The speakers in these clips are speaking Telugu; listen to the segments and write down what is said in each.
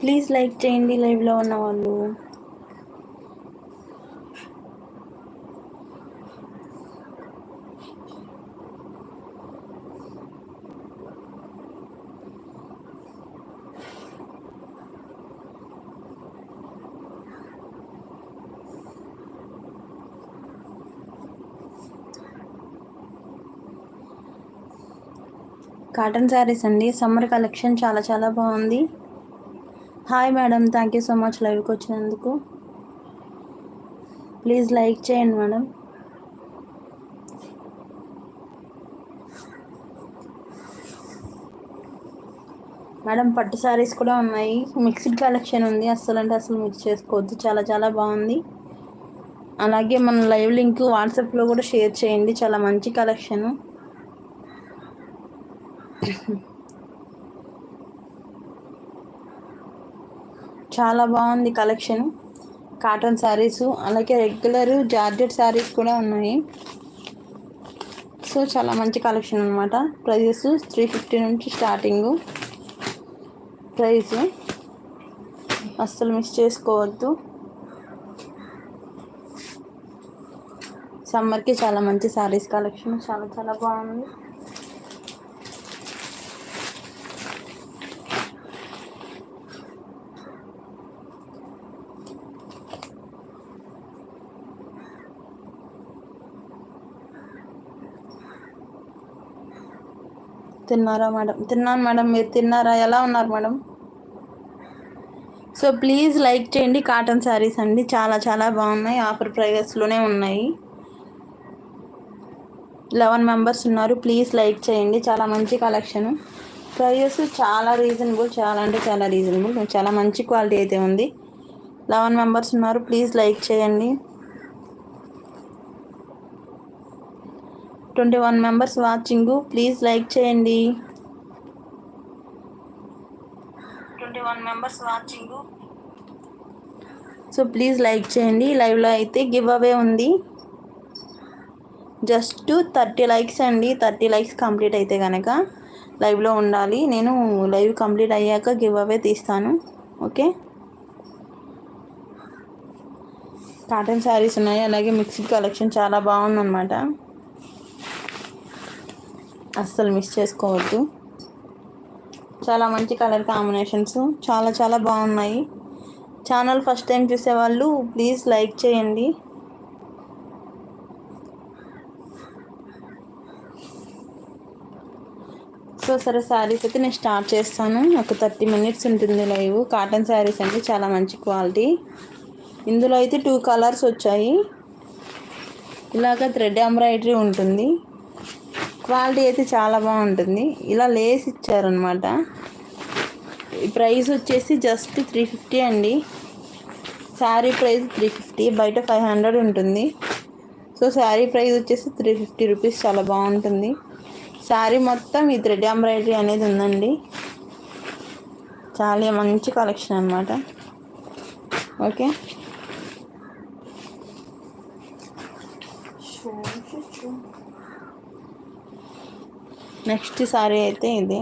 ప్లీజ్ లైక్ చేయండి లైవ్లో ఉన్న వాళ్ళు. కాటన్ శారీస్ అండి. సమ్మర్ కలెక్షన్ చాలా చాలా బాగుంది. Hi madam thank you so much లైవ్కి వచ్చినందుకు ప్లీజ్ లైక్ చేయండి మేడం మేడం పట్టు శారీస్ కూడా ఉన్నాయి. మిక్స్డ్ కలెక్షన్ ఉంది. అస్సలు అంటే అసలు మిక్స్ చేసుకోవద్దు. చాలా చాలా బాగుంది. అలాగే మన లైవ్ లింక్ వాట్సాప్లో కూడా షేర్ చేయండి. చాలా మంచి కలెక్షను చాలా బాగుంది కలెక్షన్. కాటన్ శారీస్ అలాగే రెగ్యులర్ జార్జెట్ శారీస్ కూడా ఉన్నాయి. సో చాలా మంచి కలెక్షన్ అనమాట ప్రైజెస్ త్రీ ఫిఫ్టీ నుంచి స్టార్టింగ్ ప్రైస్ అస్సలు మిస్ చేసుకోవద్దు. సమ్మర్కి చాలా మంచి శారీస్ కలెక్షన్. చాలా చాలా బాగుంది. తిన్నారా మేడం? తిన్నాను మేడం. మీరు తిన్నారా? ఎలా ఉన్నారు మేడం? సో ప్లీజ్ లైక్ చేయండి. కాటన్ శారీస్ అండి. చాలా చాలా బాగున్నాయి. ఆఫర్ ప్రైజెస్లోనే ఉన్నాయి. లెవెన్ మెంబర్స్ ఉన్నారు. ప్లీజ్ లైక్ చేయండి. చాలా మంచి కలెక్షన్. ప్రైజెస్ చాలా రీజనబుల్ చాలా అంటే చాలా రీజనబుల్. చాలా మంచి క్వాలిటీ అయితే ఉంది. లెవెన్ మెంబర్స్ ఉన్నారు. ప్లీజ్ లైక్ చేయండి. Twenty one members watching. Please like చేయండి. Twenty one members watching. So please like చేయండి. లైవ్లో అయితే గివ్ అవే ఉంది. జస్ట్ థర్టీ లైక్స్ అండి. థర్టీ లైక్స్ కంప్లీట్ అయితే కనుక లైవ్లో ఉండాలి. నేను లైవ్ కంప్లీట్ అయ్యాక గివ్ అవే తీస్తాను. ఓకే? కాటన్ శారీస్ ఉన్నాయి. అలాగే మిక్స్డ్ కలెక్షన్ చాలా బాగుందన్నమాట. అస్సలు మిస్ చేసుకోవద్దు. చాలా మంచి కలర్ కాంబినేషన్స్ చాలా చాలా బాగున్నాయి. ఛానల్ ఫస్ట్ టైం చూసేవాళ్ళు ప్లీజ్ లైక్ చేయండి. సో సరే శారీస్ అయితే నేను స్టార్ట్ చేస్తాను. ఒక థర్టీ మినిట్స్ ఉంటుంది లైవ్ కాటన్ శారీస్ అంటే చాలా మంచి క్వాలిటీ ఇందులో అయితే టూ కలర్స్ వచ్చాయి. ఇలాగ థ్రెడ్ ఎంబ్రాయిడరీ ఉంటుంది. క్వాలిటీ అయితే చాలా బాగుంటుంది. ఇలా లేస్ ఇచ్చారనమాట ఈ ప్రైస్ వచ్చేసి జస్ట్ త్రీ ఫిఫ్టీ అండి. శారీ ప్రైస్ త్రీ ఫిఫ్టీ బయట ఫైవ్ హండ్రెడ్ ఉంటుంది. సో శారీ ప్రైస్ వచ్చేసి త్రీ ఫిఫ్టీ రూపీస్ చాలా బాగుంటుంది. శారీ మొత్తం ఈ థ్రెడ్ ఎంబ్రాయిడరీ అనేది ఉందండి. చాలా మంచి కలెక్షన్ అనమాట ఓకే. నెక్స్ట్ సారీ అయితే ఇది.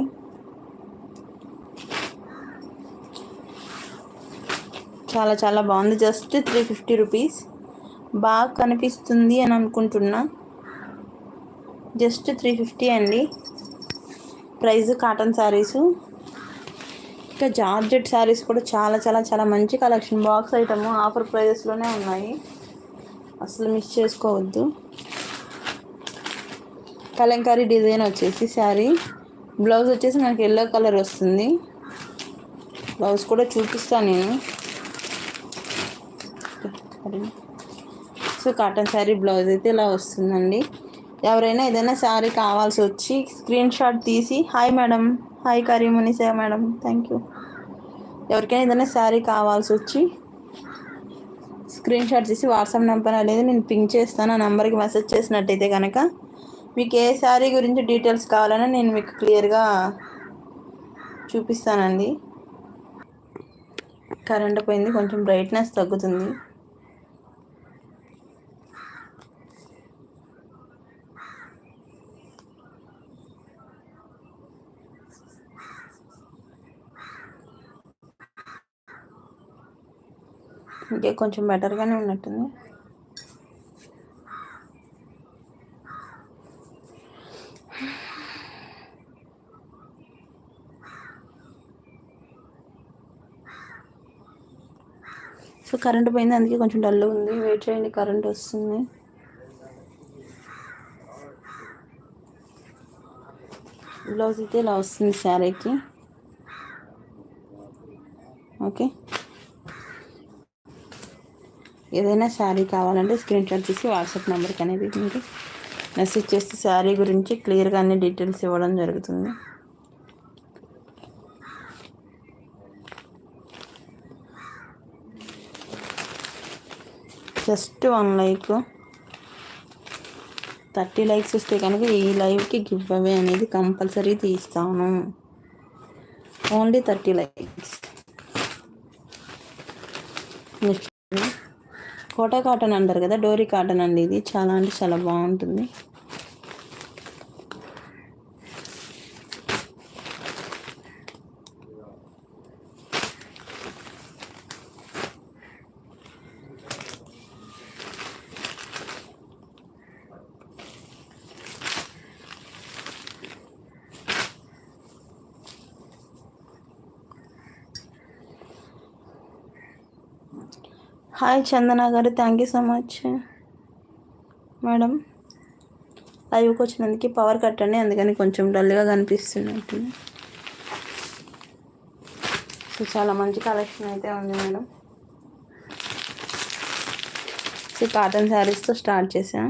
చాలా చాలా బాగుంది. Just three fifty rupees. బాగా కనిపిస్తుంది అని అనుకుంటున్నా. జస్ట్ త్రీ ఫిఫ్టీ అండి. ప్రైస్ కాటన్ శారీస్ ఇంకా జార్జెట్ శారీస్ కూడా చాలా చాలా చాలా మంచి కలెక్షన్ బాక్స్ ఐటమ్. ఆఫర్ ప్రైజెస్లోనే ఉన్నాయి. అసలు మిస్ చేసుకోవద్దు. కలంకారీ డిజైన్ వచ్చేసి శారీ. బ్లౌజ్ వచ్చేసి మనకి ఎల్లో కలర్ వస్తుంది. బ్లౌజ్ కూడా చూపిస్తాను నేను. సో కాటన్ శారీ బ్లౌజ్ అయితే ఇలా వస్తుందండి. ఎవరైనా ఏదైనా శారీ కావాల్సి వచ్చి స్క్రీన్ షాట్ తీసి హాయ్ మేడం హాయ్ కరీ మునిసా మేడం థ్యాంక్ యూ. ఎవరికైనా ఏదైనా శారీ కావాల్సి వచ్చి స్క్రీన్ షాట్ తీసి వాట్సాప్ నెంబర్ అనేది నేను పింక్ చేస్తాను. ఆ నెంబర్కి మెసేజ్ చేసినట్టయితే కనుక మీకు ఏ శారీ గురించి డీటెయిల్స్ కావాలన్నా నేను మీకు క్లియర్గా చూపిస్తానండి. కరెంట్ పోయింది కొంచెం బ్రైట్నెస్ తగ్గుతుంది. ఇంకే కొంచెం బెటర్గానే ఉన్నట్టుంది. సో కరెంట్ పోయింది అందుకే కొంచెం డల్ ఉంది. వెయిట్ చేయండి కరెంట్ వస్తుంది. బ్లౌజ్ అయితే ఇలా వస్తుంది శారీకి. ఓకే ఏదైనా శారీ కావాలంటే స్క్రీన్ షాట్ తీసి వాట్సాప్ నెంబర్కి అనేది మీకు మెసేజ్ చేస్తే శారీ గురించి క్లియర్గా అన్ని డీటెయిల్స్ ఇవ్వడం జరుగుతుంది. Just one like. Thirty likes వస్తే కనుక ఈ లైవ్కి గివ్ అవే అనేది కంపల్సరీ తీస్తాను. Only thirty likes. Next. Kota cotton అంటారు కదా డోరీ కాటన్ అండి ఇది. చాలా అంటే చాలా బాగుంటుంది. హాయ్ చందన గారు. Thank you so much madam లైవ్కి వచ్చినందుకు పవర్ కట్ అండి. అందుకని కొంచెం డల్గా కనిపిస్తున్నట్టు. సో చాలా మంచి కలెక్షన్ అయితే ఉంది మేడం సో కాటన్ శారీస్తో స్టార్ట్ చేసా